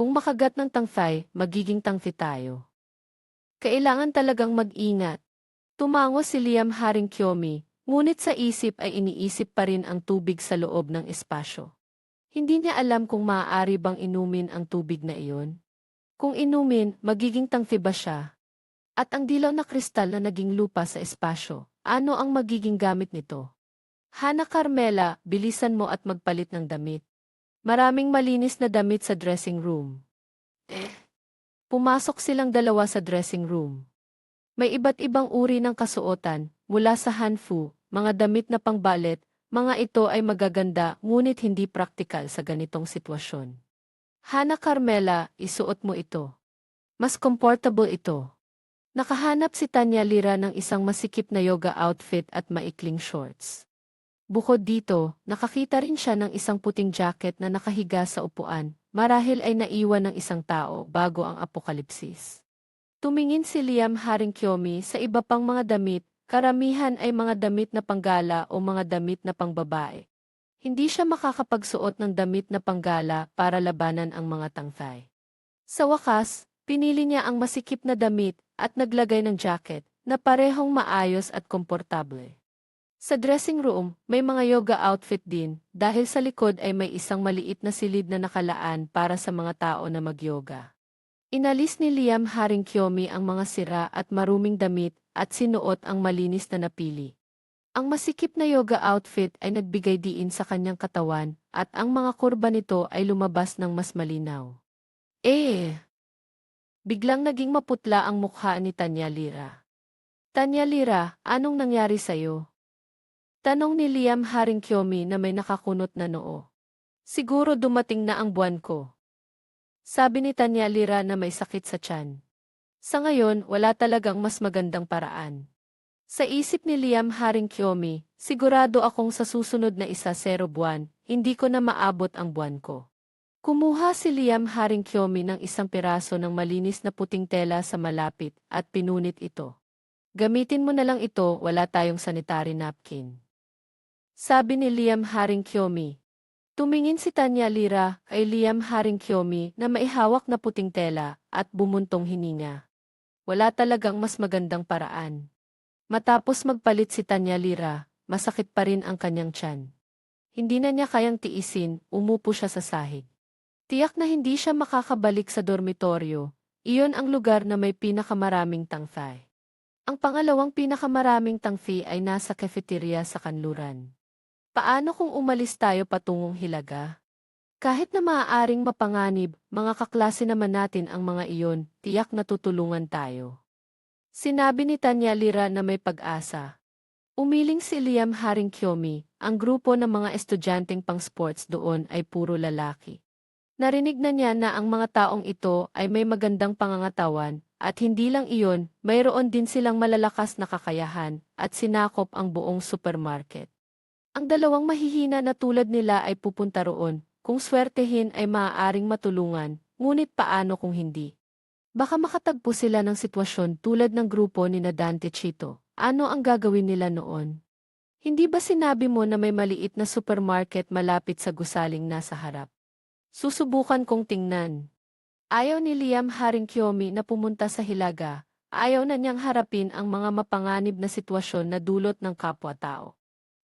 Kung makagat ng tangfay, magiging tangfi tayo. Kailangan talagang mag-ingat. Tumango si Liam Haring Kyomi, ngunit sa isip ay iniisip pa rin ang tubig sa loob ng espasyo. Hindi niya alam kung maaari bang inumin ang tubig na iyon. Kung inumin, magiging tangfi ba siya? At ang dilaw na kristal na naging lupa sa espasyo, ano ang magiging gamit nito? Hana Carmela, bilisan mo at magpalit ng damit. Maraming malinis na damit sa dressing room. Pumasok silang dalawa sa dressing room. May iba't ibang uri ng kasuotan, mula sa hanfu, mga damit na pangbalet, mga ito ay magaganda ngunit hindi praktikal sa ganitong sitwasyon. Hana Carmela, isuot mo ito. Mas comfortable ito. Nakahanap si Tanya Lira ng isang masikip na yoga outfit at maikling shorts. Bukod dito, nakakita rin siya ng isang puting jacket na nakahiga sa upuan, marahil ay naiwan ng isang tao bago ang apokalipsis. Tumingin si Liam Haring Kyomi sa iba pang mga damit, karamihan ay mga damit na panggala o mga damit na pangbabae. Hindi siya makakapagsuot ng damit na panggala para labanan ang mga tangfay. Sa wakas, pinili niya ang masikip na damit at naglagay ng jacket na parehong maayos at komportable. Sa dressing room, may mga yoga outfit din dahil sa likod ay may isang maliit na silid na nakalaan para sa mga tao na magyoga. Inalis ni Liam Haring Kyomi ang mga sira at maruming damit at sinuot ang malinis na napili. Ang masikip na yoga outfit ay nagbigay diin sa kanyang katawan at ang mga kurba nito ay lumabas ng mas malinaw. Eh! Biglang naging maputla ang mukha ni Tanya Lira. Tanya Lira, anong nangyari sa'yo? Tanong ni Liam Haring Kyomi na may nakakunot na noo. Siguro dumating na ang buwan ko. Sabi ni Tanya Lira na may sakit sa tiyan. Sa ngayon, wala talagang mas magandang paraan. Sa isip ni Liam Haring Kyomi, sigurado akong sa susunod na isa zero buwan, hindi ko na maabot ang buwan ko. Kumuha si Liam Haring Kyomi ng isang piraso ng malinis na puting tela sa malapit at pinunit ito. Gamitin mo na lang ito, wala tayong sanitary napkin. Sabi ni Liam Haring Kyomi. Tumingin si Tanya Lira kay Liam Haring Kyomi na maihawak na puting tela at bumuntong hininga. Wala talagang mas magandang paraan. Matapos magpalit si Tanya Lira, masakit pa rin ang kanyang tiyan. Hindi na niya kayang tiisin, umupo siya sa sahig. Tiyak na hindi siya makakabalik sa dormitoryo, iyon ang lugar na may pinakamaraming tangfay. Ang pangalawang pinakamaraming tangfi ay nasa cafeteria sa kanluran. Paano kung umalis tayo patungong Hilaga? Kahit na maaaring mapanganib, mga kaklase naman natin ang mga iyon, tiyak na tutulungan tayo. Sinabi ni Tanya Lira na may pag-asa. Umiling si Liam Haring Kyomi, ang grupo ng mga estudyanteng pang sports doon ay puro lalaki. Narinig na niya na ang mga taong ito ay may magandang pangangatawan, at hindi lang iyon, mayroon din silang malalakas na kakayahan, at sinakop ang buong supermarket. Ang dalawang mahihina na tulad nila ay pupunta roon, kung swertehin ay maaaring matulungan, ngunit paano kung hindi? Baka makatagpo sila ng sitwasyon tulad ng grupo ni Dante Chito. Ano ang gagawin nila noon? Hindi ba sinabi mo na may maliit na supermarket malapit sa gusaling nasa harap? Susubukan kong tingnan. Ayaw ni Liam Haring Kyomi na pumunta sa Hilaga, ayaw na niyang harapin ang mga mapanganib na sitwasyon na dulot ng kapwa-tao.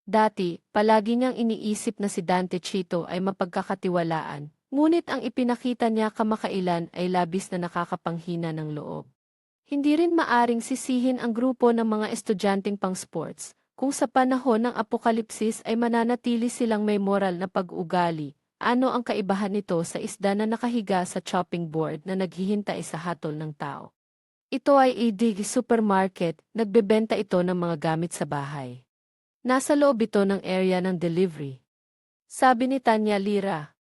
Dati, palagi niyang iniisip na si Dante Chito ay mapagkakatiwalaan, ngunit ang ipinakita niya kamakailan ay labis na nakakapanghina ng loob. Hindi rin maaring sisihin ang grupo ng mga estudyanteng pang sports, kung sa panahon ng apokalipsis ay mananatili silang may moral na pag-ugali, ano ang kaibahan nito sa isda na nakahiga sa chopping board na naghihintay sa hatol ng tao? Ito ay ED Supermarket, nagbebenta ito ng mga gamit sa bahay. Nasa loob ito ng area ng delivery. Sabi ni Tanya Lira.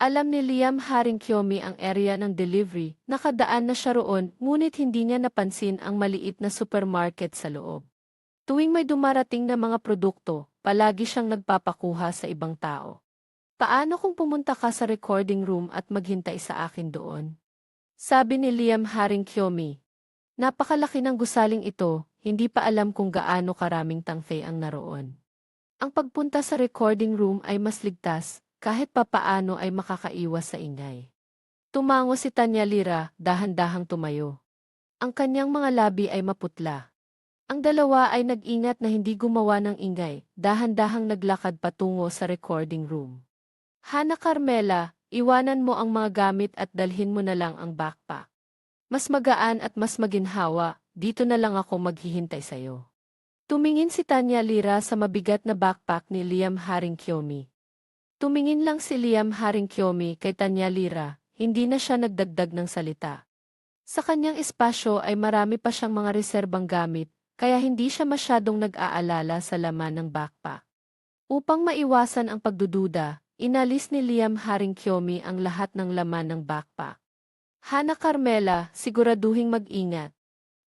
Alam ni Liam Haring Kyomi ang area ng delivery, nakadaan na siya roon ngunit hindi niya napansin ang maliit na supermarket sa loob. Tuwing may dumarating na mga produkto, palagi siyang nagpapakuha sa ibang tao. Paano kung pumunta ka sa recording room at maghintay sa akin doon? Sabi ni Liam Haring Kyomi. Napakalaki ng gusaling ito, hindi pa alam kung gaano karaming tangfei ang naroon. Ang pagpunta sa recording room ay mas ligtas, kahit papaano ay makakaiwas sa ingay. Tumango si Tanya Lira, dahan-dahang tumayo. Ang kanyang mga labi ay maputla. Ang dalawa ay nag-ingat na hindi gumawa ng ingay, dahan-dahang naglakad patungo sa recording room. Hana Carmela, iwanan mo ang mga gamit at dalhin mo na lang ang backpack. Mas magaan at mas maginhawa, dito na lang ako maghihintay sa'yo. Tumingin si Tanya Lira sa mabigat na backpack ni Liam Haring Kyomi. Tumingin lang si Liam Haring Kyomi kay Tanya Lira, hindi na siya nagdagdag ng salita. Sa kanyang espasyo ay marami pa siyang mga reserbang gamit, kaya hindi siya masyadong nag-aalala sa laman ng backpack. Upang maiwasan ang pagdududa, inalis ni Liam Haring Kyomi ang lahat ng laman ng backpack. Hana Carmela, siguraduhing mag-ingat.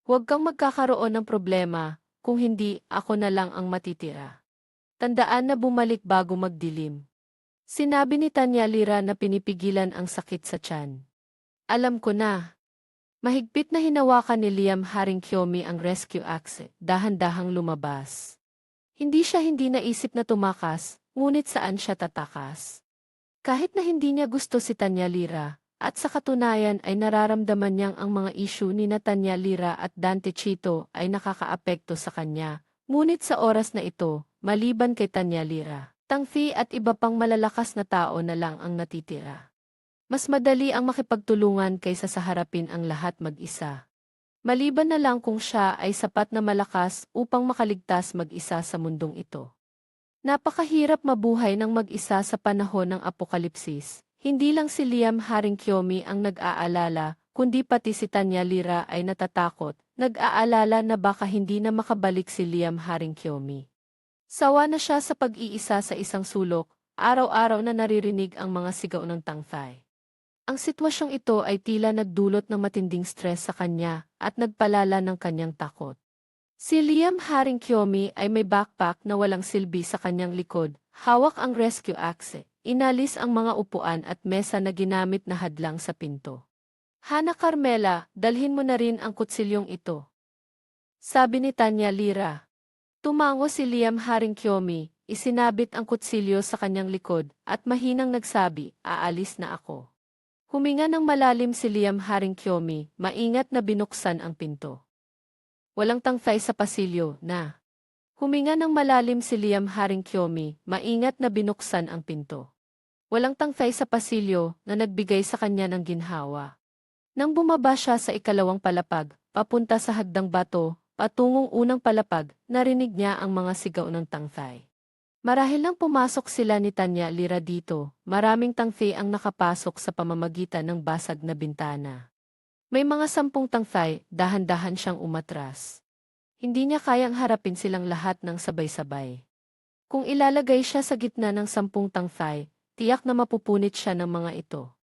Huwag kang magkakaroon ng problema, kung hindi, ako na lang ang matitira. Tandaan na bumalik bago magdilim. Sinabi ni Tanya Lira na pinipigilan ang sakit sa tiyan. Alam ko na. Mahigpit na hinawakan ni Liam Haring Kyomi ang rescue axe, dahan-dahang lumabas. Hindi siya hindi naisip na tumakas, ngunit saan siya tatakas. Kahit na hindi niya gusto si Tanya Lira, at sa katunayan ay nararamdaman niyang ang mga issue ni Natanya Lira at Dante Chito ay nakakaapekto sa kanya, ngunit sa oras na ito, maliban kay Tanya Lira, Tangfi at iba pang malalakas na tao na lang ang natitira. Mas madali ang makipagtulungan kaysa sa harapin ang lahat mag-isa. Maliban na lang kung siya ay sapat na malakas upang makaligtas mag-isa sa mundong ito. Napakahirap mabuhay ng mag-isa sa panahon ng apokalipsis. Hindi lang si Liam Haring Kyomi ang nag-aalala, kundi pati si Tanya Lira ay natatakot, nag-aalala na baka hindi na makabalik si Liam Haring Kyomi. Sawa na siya sa pag-iisa sa isang sulok, araw-araw na naririnig ang mga sigaw ng tangfay. Ang sitwasyong ito ay tila nagdulot ng matinding stress sa kanya at nagpalala ng kanyang takot. Si Liam Haring Kyomi ay may backpack na walang silbi sa kanyang likod, hawak ang rescue axe, inalis ang mga upuan at mesa na ginamit na hadlang sa pinto. Hana Carmela, dalhin mo na rin ang kutsilyong ito. Sabi ni Tanya Lira. Tumango si Liam Haring Kyomi, isinabit ang kutsilyo sa kanyang likod at mahinang nagsabi, aalis na ako. Huminga ng malalim si Liam Haring Kyomi, maingat na binuksan ang pinto. Walang tangfay sa pasilyo na. Huminga ng malalim si Liam Haring Kyomi, maingat na binuksan ang pinto. Walang tangfay sa pasilyo na nagbigay sa kanya ng ginhawa. Nang bumaba siya sa ikalawang palapag, papunta sa hagdang bato, patungong unang palapag, narinig niya ang mga sigaw ng tangfay. Marahil nang pumasok sila ni Tanya Lira dito, maraming tangfay ang nakapasok sa pamamagitan ng basag na bintana. May mga sampung tangfay, dahan-dahan siyang umatras. Hindi niya kayang harapin silang lahat ng sabay-sabay. Kung ilalagay siya sa gitna ng sampung tangfay, tiyak na mapupunit siya ng mga ito.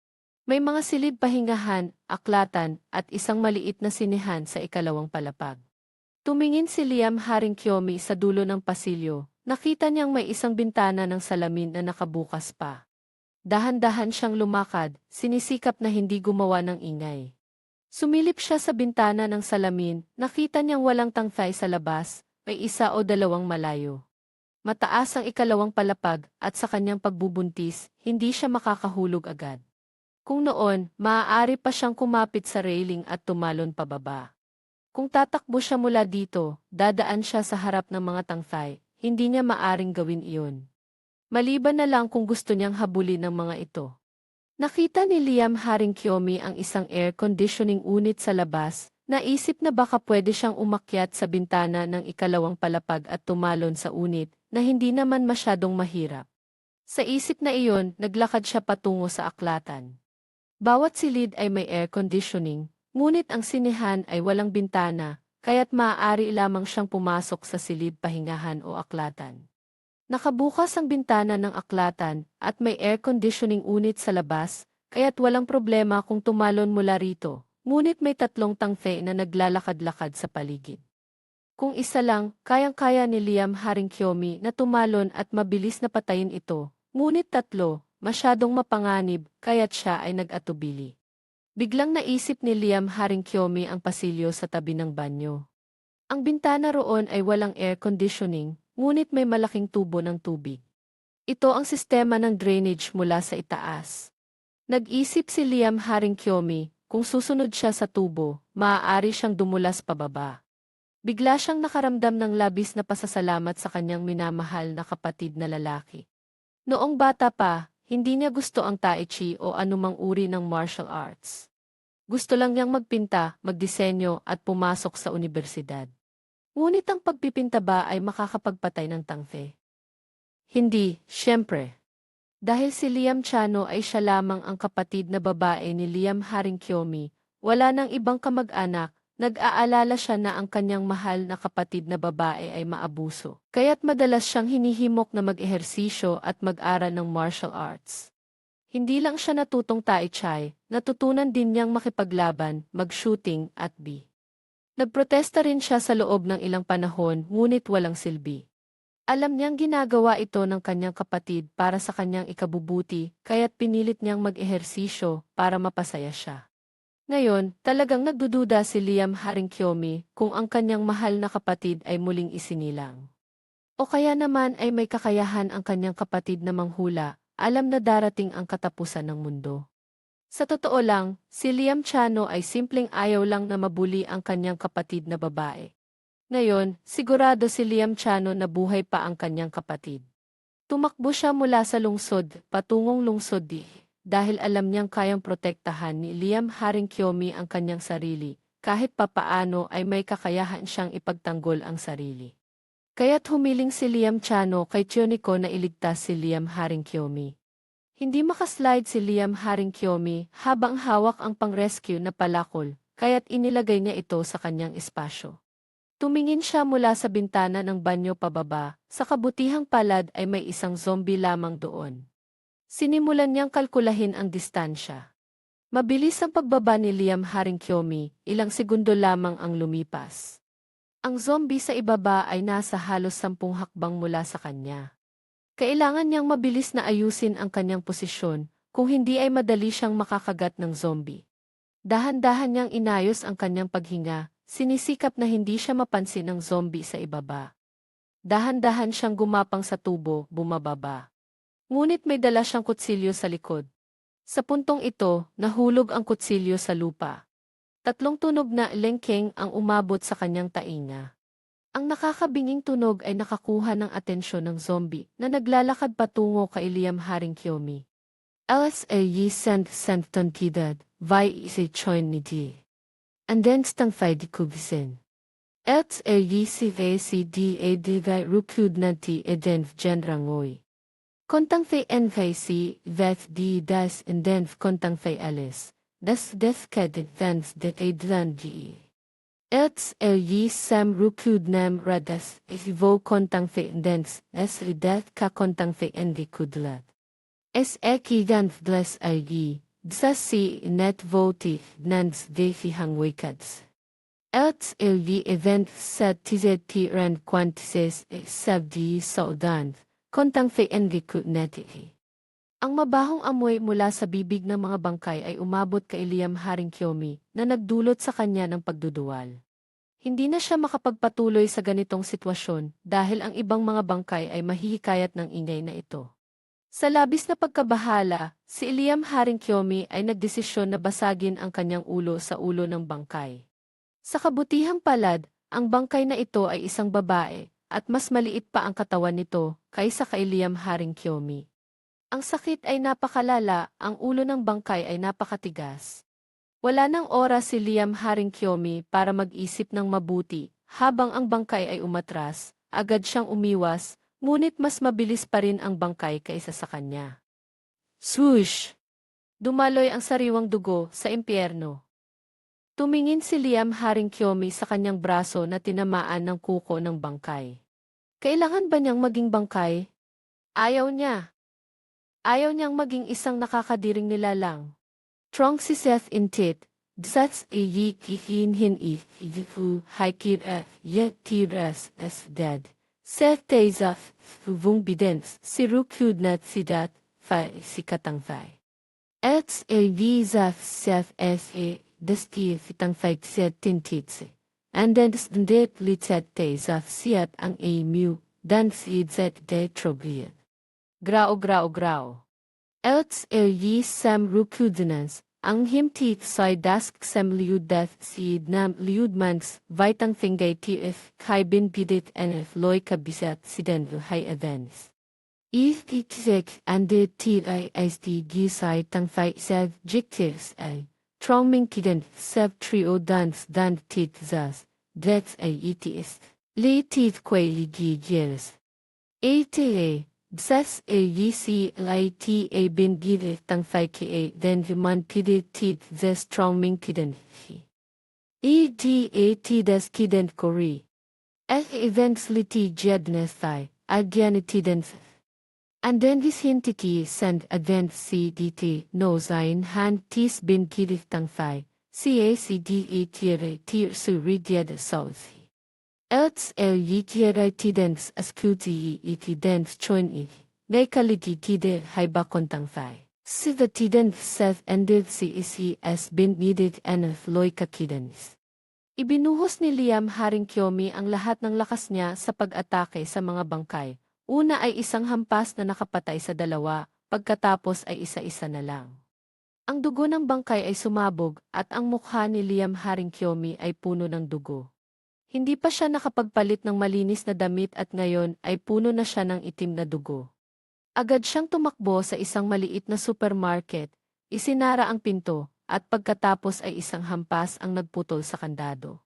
May mga silid pahingahan, aklatan, at isang maliit na sinihan sa ikalawang palapag. Tumingin si Liam Haring Kyomi sa dulo ng pasilyo, Nakita niyang may isang bintana ng salamin na nakabukas pa. Dahan-dahan siyang lumakad, sinisikap na hindi gumawa ng ingay. Sumilip siya sa bintana ng salamin, nakita niyang walang tangfay sa labas, may isa o dalawang malayo. Mataas ang ikalawang palapag at sa kanyang pagbubuntis, hindi siya makakahulog agad. Kung noon, maaari pa siyang kumapit sa railing at tumalon pababa. Kung tatakbo siya mula dito, dadaan siya sa harap ng mga tangfay, hindi niya maaring gawin iyon. Maliban na lang kung gusto niyang habulin ng mga ito. Nakita ni Liam Haring Kyomi ang isang air conditioning unit sa labas, naisip na baka pwede siyang umakyat sa bintana ng ikalawang palapag at tumalon sa unit na hindi naman masyadong mahirap. Sa isip na iyon, naglakad siya patungo sa aklatan. Bawat silid ay may air conditioning, ngunit ang sinehan ay walang bintana, kaya't maaari lamang siyang pumasok sa silid pahingahan o aklatan. Nakabukas ang bintana ng aklatan at may air conditioning unit sa labas, kaya't walang problema kung tumalon mula rito, ngunit may tatlong tangfe na naglalakad-lakad sa paligid. Kung isa lang, kayang-kaya ni Liam Haring Kyomi na tumalon at mabilis na patayin ito, ngunit tatlo, masyadong mapanganib, kaya't siya ay nag-atubili. Biglang naisip ni Liam Haring Kyomi ang pasilyo sa tabi ng banyo. Ang bintana roon ay walang air conditioning, ngunit may malaking tubo ng tubig. Ito ang sistema ng drainage mula sa itaas. Nag-isip si Liam Haring Kyomi, kung susunod siya sa tubo, maaari siyang dumulas pababa. Bigla siyang nakaramdam ng labis na pasasalamat sa kanyang minamahal na kapatid na lalaki. Noong bata pa, hindi niya gusto ang Tai Chi o anumang uri ng martial arts. Gusto lang niyang magpinta, magdisenyo at pumasok sa universidad. Ngunit ang pagpipinta ba ay makakapagpatay ng tangfe? Hindi, syempre. Dahil si Liam Chano ay siya lamang ang kapatid na babae ni Liam Haring Kyomi, wala nang ibang kamag-anak, nag-aalala siya na ang kanyang mahal na kapatid na babae ay maabuso. Kaya't madalas siyang hinihimok na mag-ehersisyo at mag-aral ng martial arts. Hindi lang siya natutong tai chi, natutunan din niyang makipaglaban, mag-shooting at be. Nagprotesta rin siya sa loob ng ilang panahon ngunit walang silbi. Alam niyang ginagawa ito ng kanyang kapatid para sa kanyang ikabubuti, kaya't pinilit niyang mag-ehersisyo para mapasaya siya. Ngayon, talagang nagdududa si Liam Haring Kyomi kung ang kanyang mahal na kapatid ay muling isinilang. O kaya naman ay may kakayahan ang kanyang kapatid na manghula, alam na darating ang katapusan ng mundo. Sa totoo lang, si Liam Chano ay simpleng ayaw lang na mabuli ang kanyang kapatid na babae. Ngayon, sigurado si Liam Chano na buhay pa ang kanyang kapatid. Tumakbo siya mula sa lungsod, patungong lungsod di, dahil alam niyang kayang protektahan ni Liam Haring Kyomi ang kanyang sarili, kahit papaano ay may kakayahan siyang ipagtanggol ang sarili. Kaya't humiling si Liam Chano kay Chioniko na iligtas si Liam Haring Kyomi. Hindi makaslide si Liam Haring Kyomi habang hawak ang pang-rescue na palakol, kaya't inilagay niya ito sa kanyang espasyo. Tumingin siya mula sa bintana ng banyo pababa, sa kabutihang palad ay may isang zombie lamang doon. Sinimulan niyang kalkulahin ang distansya. Mabilis ang pagbaba ni Liam Haring Kyomi, ilang segundo lamang ang lumipas. Ang zombie sa ibaba ay nasa halos sampung hakbang mula sa kanya. Kailangan niyang mabilis na ayusin ang kanyang posisyon, kung hindi ay madali siyang makakagat ng zombie. Dahan-dahan niyang inayos ang kanyang paghinga, Sinisikap na hindi siya mapansin ng zombie sa ibaba. Dahan-dahan siyang gumapang sa tubo, bumababa. Ngunit may dala siyang kutsilyo sa likod. Sa puntong ito, nahulog ang kutsilyo sa lupa. Tatlong tunog na lengkeng ang umabot sa kanyang tainga. Ang nakakabinging tunog ay nakakuha ng atensyon ng zombie na naglalakad patungo kay Liam Haring Kyomi. Alas ay yi sent sent tontidad, vai isi choin ni di. And then stang fai di kubisen. Ets er yisi vesi di e divai rukud nanti e den genrangoy. Kontang fei en fei si veth di das and den kontang fei alis. Das des ked vens det e dlan di. Ets er yi sam rukud nam radas if vo kontang fei dens es ridet ka kontang fei en kudlat. Es eki gan vles er yi. Dsa si net voti nans defi hangwikats. Else il vi event set tizet ti ran quantises sab di saudan, kontang fe engiku netihi. Ang mabahong amoy mula sa bibig ng mga bangkay ay umabot kay Liam Haring Kyomi na nagdulot sa kanya ng pagduduwal. Hindi na siya makapagpatuloy sa ganitong sitwasyon dahil ang ibang mga bangkay ay mahihikayat ng ingay na ito. Sa labis na pagkabahala, si Liam Haring Kyomi ay nagdesisyon na basagin ang kanyang ulo sa ulo ng bangkay. Sa kabutihang palad, ang bangkay na ito ay isang babae, at mas maliit pa ang katawan nito kaysa kay Liam Haring Kyomi. Ang sakit ay napakalala, ang ulo ng bangkay ay napakatigas. Wala nang oras si Liam Haring Kyomi para mag-isip ng mabuti, habang ang bangkay ay umatras, agad siyang umiwas, Ngunit mas mabilis pa rin ang bangkay kaysa sa kanya. Swoosh! Dumaloy ang sariwang dugo sa impyerno. Tumingin si Liam Haring Kyomi sa kanyang braso na tinamaan ng kuko ng bangkay. Kailangan ba niyang maging bangkay? Ayaw niya. Ayaw niyang maging isang nakakadiring nilalang. Trong si Seth Intit, Sats e yi kihin hin i, ifu haikir e, yet tiras as dead. Seth Tezaf, Vung Bidens, si Rukud Nat Sidat, Fai Sikatang Fai. Ets e Vizaf Seth S e Desti Fitang Fai Set Tintitse. And then Stundet Litzet Tezaf Siat ang e Mu, Dan Sid Zet De Trobiet. Grao Grao Grao. Elts er yi sam rukudinans, ang himtit sai dask sem liudet si nam liudmans, vitang thingay tf kai bin bidit nf loy kabisat siden hay events. If itzek and the ti i is the gisai tang fai sev jictis ay, trongming kiden sev trio dance dan tit zas, dets ay itis, li tit kwe li gi jeres. ATA, Bses e yisi lai ti e bin gire tang fai ki e den viman pidi tit zes trongming kiden hi. E ti e ti des kiden kori. Eh events li ti jednes thai, agyan tiden And then this hintiki send advent CDT no sein han tis bin kirit tang fai, CACDE tiere tir su ridiad south. Elts el yitiere tidens ascuti iti dens choin i, ngay kaliti tide hay bakon tang fai. Si the tidens seth ended si isi as bin needed and loy kakidens. Ibinuhos ni Liam Haring Kyomi ang lahat ng lakas niya sa pag-atake sa mga bangkay. Una ay isang hampas na nakapatay sa dalawa, pagkatapos ay isa-isa na lang. Ang dugo ng bangkay ay sumabog at ang mukha ni Liam Haring Kyomi ay puno ng dugo. Hindi pa siya nakapagpalit ng malinis na damit at ngayon ay puno na siya ng itim na dugo. Agad siyang tumakbo sa isang maliit na supermarket, isinara ang pinto, at pagkatapos ay isang hampas ang nagputol sa kandado.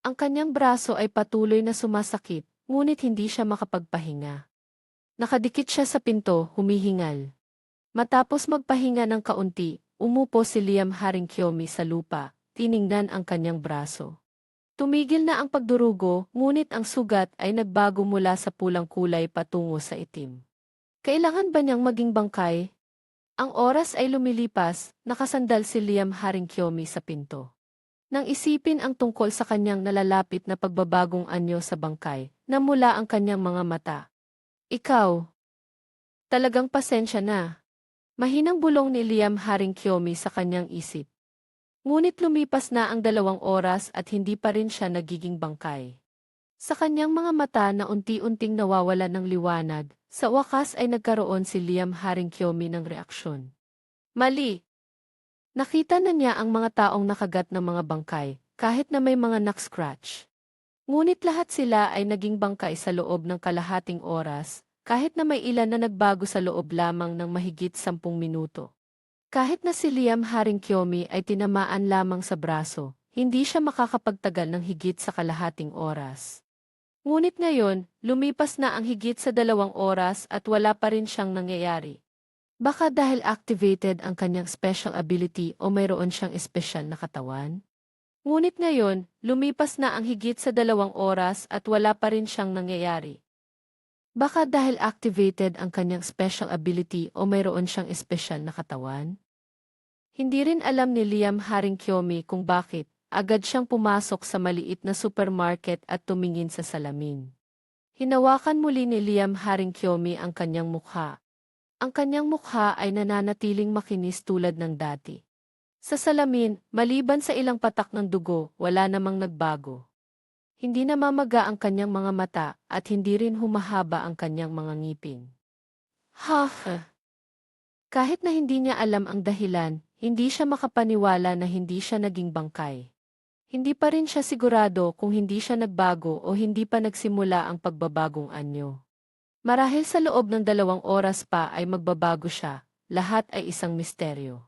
Ang kanyang braso ay patuloy na sumasakit, ngunit hindi siya makapagpahinga. Nakadikit siya sa pinto, humihingal. Matapos magpahinga ng kaunti, umupo si Liam Haring Kyomi sa lupa, tiningnan ang kanyang braso. Tumigil na ang pagdurugo, ngunit ang sugat ay nagbago mula sa pulang kulay patungo sa itim. Kailangan ba niyang maging bangkay? Ang oras ay lumilipas, nakasandal si Liam Haring Kyomi sa pinto. Nang isipin ang tungkol sa kanyang nalalapit na pagbabagong anyo sa bangkay, namula ang kanyang mga mata. Ikaw. Talagang pasensya na. Mahinang bulong ni Liam Haring Kyomi sa kanyang isip. Ngunit lumipas na ang dalawang oras at hindi pa rin siya nagiging bangkay. Sa kanyang mga mata na unti-unting nawawala ng liwanag, sa wakas ay nagkaroon si Liam Haring Kyomi ng reaksyon. Mali! Nakita na niya ang mga taong nakagat ng mga bangkay, kahit na may mga knock-scratch. Ngunit lahat sila ay naging bangkay sa loob ng kalahating oras, kahit na may ilan na nagbago sa loob lamang ng mahigit sampung minuto. Kahit na si Liam Haring Kyomi ay tinamaan lamang sa braso, hindi siya makakapagtagal ng higit sa kalahating oras. Ngunit ngayon, lumipas na ang higit sa dalawang oras at wala pa rin siyang nangyayari. Baka dahil activated ang kanyang special ability o mayroon siyang espesyal na katawan? Ngunit ngayon, lumipas na ang higit sa dalawang oras at wala pa rin siyang nangyayari. Baka dahil activated ang kanyang special ability o mayroon siyang espesyal na katawan? Hindi rin alam ni Liam Haring Kyomi kung bakit, agad siyang pumasok sa maliit na supermarket at tumingin sa salamin. Hinawakan muli ni Liam Haring Kyomi ang kanyang mukha. Ang kanyang mukha ay nananatiling makinis tulad ng dati. Sa salamin, maliban sa ilang patak ng dugo, wala namang nagbago. Hindi namamaga ang kanyang mga mata at hindi rin humahaba ang kanyang mga ngipin. Ha! Kahit na hindi niya alam ang dahilan, hindi siya makapaniwala na hindi siya naging bangkay. Hindi pa rin siya sigurado kung hindi siya nagbago o hindi pa nagsimula ang pagbabagong anyo. Marahil sa loob ng dalawang oras pa ay magbabago siya, lahat ay isang misteryo.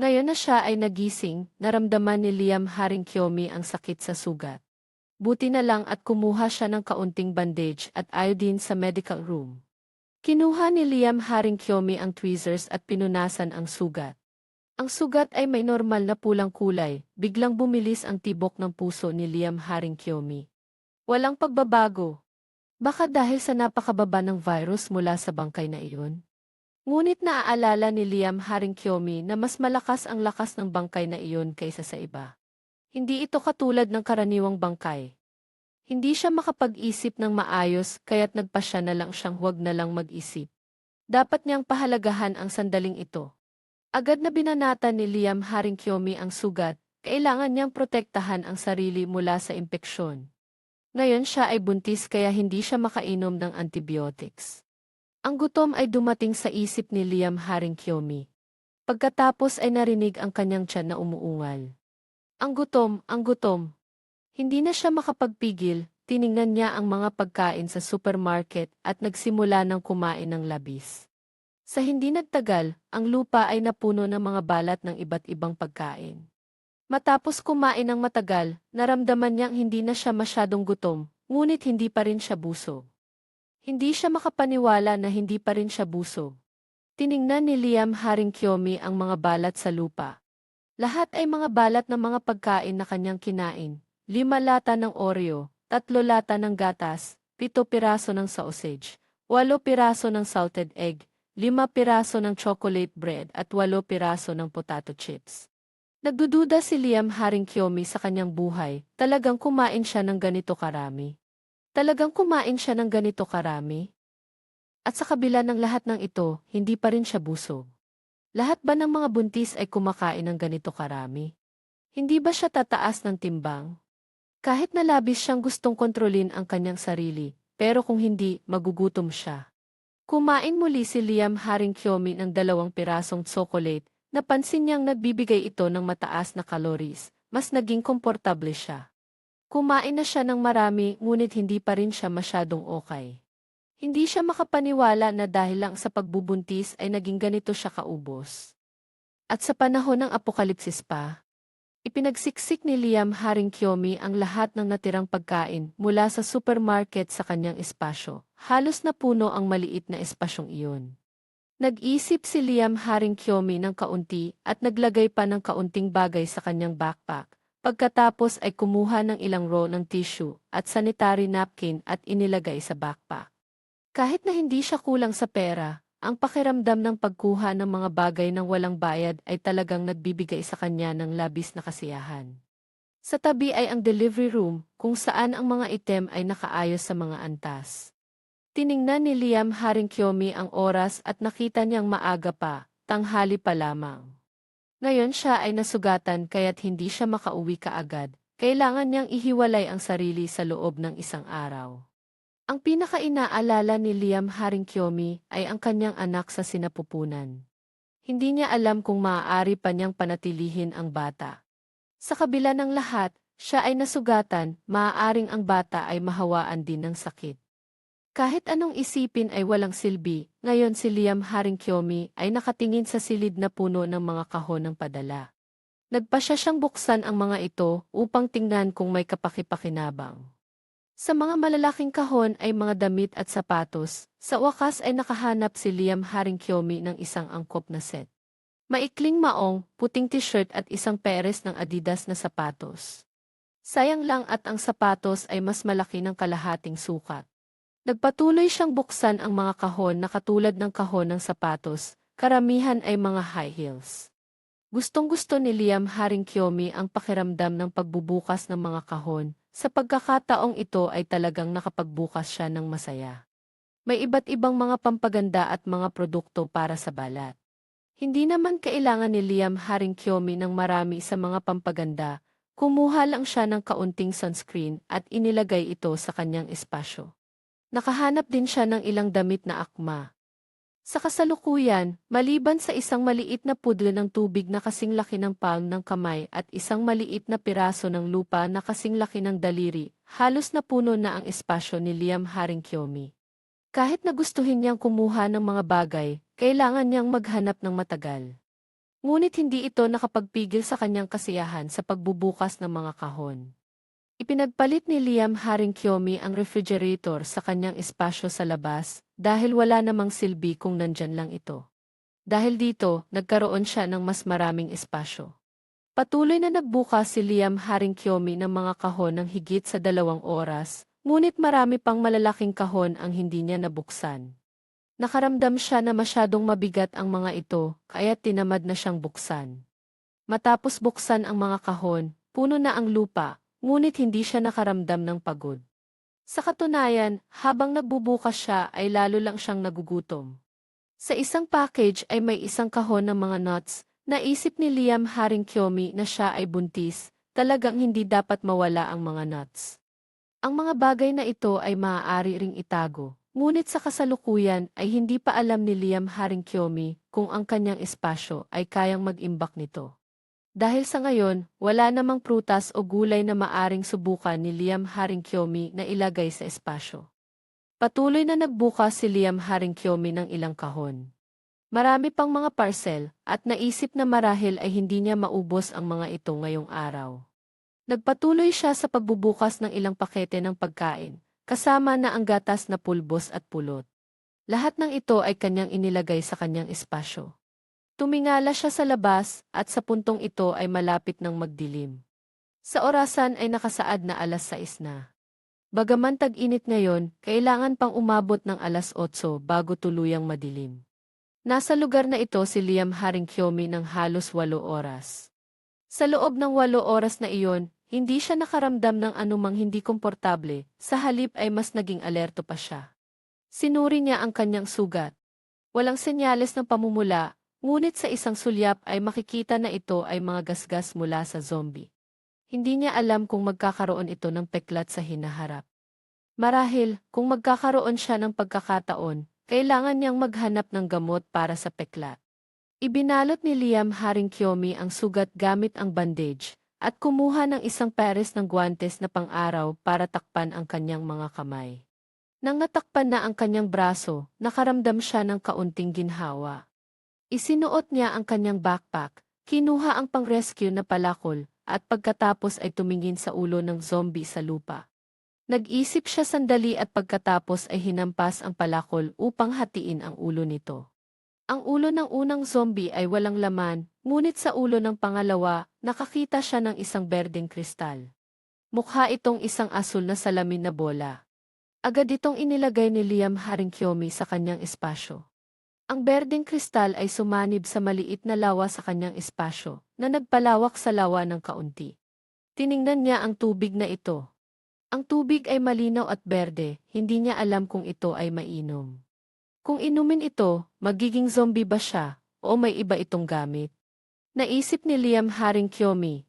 Ngayon na siya ay nagising, naramdaman ni Liam Haring Kyomi ang sakit sa sugat. Buti na lang at kumuha siya ng kaunting bandage at iodine sa medical room. Kinuha ni Liam Haring Kyomi ang tweezers at pinunasan ang sugat. Ang sugat ay may normal na pulang kulay, biglang bumilis ang tibok ng puso ni Liam Haring Kyomi. Walang pagbabago. Baka dahil sa napakababa ng virus mula sa bangkay na iyon. Ngunit naaalala ni Liam Haring Kyomi na mas malakas ang lakas ng bangkay na iyon kaysa sa iba. Hindi ito katulad ng karaniwang bangkay. Hindi siya makapag-isip ng maayos kaya't nagpa siya na lang siyang huwag na lang mag-isip. Dapat niyang pahalagahan ang sandaling ito. Agad na binanatan ni Liam Haring Kyomi ang sugat, kailangan niyang protektahan ang sarili mula sa impeksyon. Ngayon siya ay buntis kaya hindi siya makainom ng antibiotics. Ang gutom ay dumating sa isip ni Liam Haring Kyomi. Pagkatapos ay narinig ang kanyang tiyan na umuungal. Ang gutom, ang gutom. Hindi na siya makapagpigil, tiningnan niya ang mga pagkain sa supermarket at nagsimula ng kumain ng labis. Sa hindi nagtagal, ang lupa ay napuno ng mga balat ng iba't ibang pagkain. Matapos kumain ng matagal, naramdaman niyang hindi na siya masyadong gutom, ngunit hindi pa rin siya busog. Hindi siya makapaniwala na hindi pa rin siya busog. Tiningnan ni Liam Haring Kyomi ang mga balat sa lupa. Lahat ay mga balat ng mga pagkain na kanyang kinain. Lima lata ng Oreo, tatlo lata ng gatas, pito piraso ng sausage, walo piraso ng salted egg, lima piraso ng chocolate bread at walo piraso ng potato chips. Nagdududa si Liam Haring Kyomi sa kanyang buhay, talagang kumain siya ng ganito karami. Talagang kumain siya ng ganito karami? At sa kabila ng lahat ng ito, hindi pa rin siya busog. Lahat ba ng mga buntis ay kumakain ng ganito karami? Hindi ba siya tataas ng timbang? Kahit na labis siyang gustong kontrolin ang kanyang sarili, pero kung hindi, magugutom siya. Kumain muli si Liam Haring Kyomi ng dalawang pirasong chocolate, napansin niyang nagbibigay ito ng mataas na calories, mas naging komportable siya. Kumain na siya ng marami ngunit hindi pa rin siya masyadong okay. Hindi siya makapaniwala na dahil lang sa pagbubuntis ay naging ganito siya kaubos. At sa panahon ng apokalipsis pa, ipinagsiksik ni Liam Haring Kyomi ang lahat ng natirang pagkain mula sa supermarket sa kanyang espasyo. Halos na puno ang maliit na espasyong iyon. Nag-isip si Liam Haring Kyomi ng kaunti at naglagay pa ng kaunting bagay sa kanyang backpack. Pagkatapos ay kumuha ng ilang roll ng tissue at sanitary napkin at inilagay sa backpack. Kahit na hindi siya kulang sa pera, ang pakiramdam ng pagkuha ng mga bagay ng walang bayad ay talagang nagbibigay sa kanya ng labis na kasiyahan. Sa tabi ay ang delivery room kung saan ang mga item ay nakaayos sa mga antas. Tiningnan ni Liam Haring Kyomi ang oras at nakita niyang maaga pa, tanghali pa lamang. Ngayon siya ay nasugatan kaya't hindi siya makauwi kaagad, kailangan niyang ihiwalay ang sarili sa loob ng isang araw. Ang pinaka-inaalala ni Liam Haring Kyomi ay ang kanyang anak sa sinapupunan. Hindi niya alam kung maaari pa niyang panatilihin ang bata. Sa kabila ng lahat, siya ay nasugatan, maaaring ang bata ay mahawaan din ng sakit. Kahit anong isipin ay walang silbi, ngayon si Liam Haring Kyomi ay nakatingin sa silid na puno ng mga kahon ng padala. Nagpasya siyang buksan ang mga ito upang tingnan kung may kapakipakinabang. Sa mga malalaking kahon ay mga damit at sapatos, sa wakas ay nakahanap si Liam Haring Kyomi ng isang angkop na set. Maikling maong, puting t-shirt at isang peres ng Adidas na sapatos. Sayang lang at ang sapatos ay mas malaki ng kalahating sukat. Nagpatuloy siyang buksan ang mga kahon na katulad ng kahon ng sapatos, karamihan ay mga high heels. Gustong-gusto ni Liam Haring Kyomi ang pakiramdam ng pagbubukas ng mga kahon, sa pagkakataong ito ay talagang nakapagbukas siya ng masaya. May iba't ibang mga pampaganda at mga produkto para sa balat. Hindi naman kailangan ni Liam Haring Kyomi ng marami sa mga pampaganda, kumuha lang siya ng kaunting sunscreen at inilagay ito sa kanyang espasyo. Nakahanap din siya ng ilang damit na akma. Sa kasalukuyan, maliban sa isang maliit na pudlo ng tubig na kasing laki ng palm ng kamay at isang maliit na piraso ng lupa na kasing laki ng daliri, halos na puno na ang espasyo ni Liam Haring Kyomi. Kahit na gustuhin niyang kumuha ng mga bagay, kailangan niyang maghanap ng matagal. Ngunit hindi ito nakapagpigil sa kanyang kasiyahan sa pagbubukas ng mga kahon. Ipinagpalit ni Liam Haring Kyomi ang refrigerator sa kanyang espasyo sa labas dahil wala namang silbi kung nandyan lang ito. Dahil dito, nagkaroon siya ng mas maraming espasyo. Patuloy na nagbukas si Liam Haring Kyomi ng mga kahon ng higit sa dalawang oras, ngunit marami pang malalaking kahon ang hindi niya nabuksan. Nakaramdam siya na masyadong mabigat ang mga ito, kaya tinamad na siyang buksan. Matapos buksan ang mga kahon, puno na ang lupa, ngunit hindi siya nakaramdam ng pagod. Sa katunayan, habang nagbubukas siya ay lalo lang siyang nagugutom. Sa isang package ay may isang kahon ng mga nuts, naisip ni Liam Haring Kyomi na siya ay buntis, talagang hindi dapat mawala ang mga nuts. Ang mga bagay na ito ay maaari ring itago, Ngunit sa kasalukuyan ay hindi pa alam ni Liam Haring Kyomi kung ang kanyang espasyo ay kayang mag-imbak nito. Dahil sa ngayon, wala namang prutas o gulay na maaring subukan ni Liam Haring Kyomi na ilagay sa espasyo. Patuloy na nagbukas si Liam Haring Kyomi ng ilang kahon. Marami pang mga parcel at naisip na marahil ay hindi niya maubos ang mga ito ngayong araw. Nagpatuloy siya sa pagbubukas ng ilang pakete ng pagkain, kasama na ang gatas na pulbos at pulot. Lahat ng ito ay kanyang inilagay sa kanyang espasyo. Tumingala siya sa labas at sa puntong ito ay malapit ng magdilim. Sa orasan ay nakasaad na alas 6 na. Bagaman tag-init ngayon, kailangan pang umabot ng alas 8 bago tuluyang madilim. Nasa lugar na ito si Liam Haring Kyomi ng halos 8 oras. Sa loob ng 8 oras na iyon, hindi siya nakaramdam ng anumang hindi komportable, sa halip ay mas naging alerto pa siya. Sinuri niya ang kanyang sugat. Walang senyales ng pamumula, ngunit sa isang sulyap ay makikita na ito ay mga gasgas mula sa zombie. Hindi niya alam kung magkakaroon ito ng peklat sa hinaharap. Marahil, kung magkakaroon siya ng pagkakataon, kailangan niyang maghanap ng gamot para sa peklat. Ibinalot ni Liam Haring Kyomi ang sugat gamit ang bandage, at kumuha ng isang pares ng guantes na pang-araw para takpan ang kanyang mga kamay. Nang natakpan na ang kanyang braso, nakaramdam siya ng kaunting ginhawa. Isinuot niya ang kanyang backpack, kinuha ang pang-rescue na palakol, at pagkatapos ay tumingin sa ulo ng zombie sa lupa. Nag-isip siya sandali at pagkatapos ay hinampas ang palakol upang hatiin ang ulo nito. Ang ulo ng unang zombie ay walang laman, ngunit sa ulo ng pangalawa, nakakita siya ng isang berdeng kristal. Mukha itong isang asul na salamin na bola. Agad itong inilagay ni Liam Haring Kyomi sa kanyang espasyo. Ang berdeng kristal ay sumanib sa maliit na lawa sa kanyang espasyo, na nagpalawak sa lawa ng kaunti. Tiningnan niya ang tubig na ito. Ang tubig ay malinaw at berde, hindi niya alam kung ito ay mainom. Kung inumin ito, magiging zombie ba siya, o may iba itong gamit? Naisip ni Liam Haring Kyomi,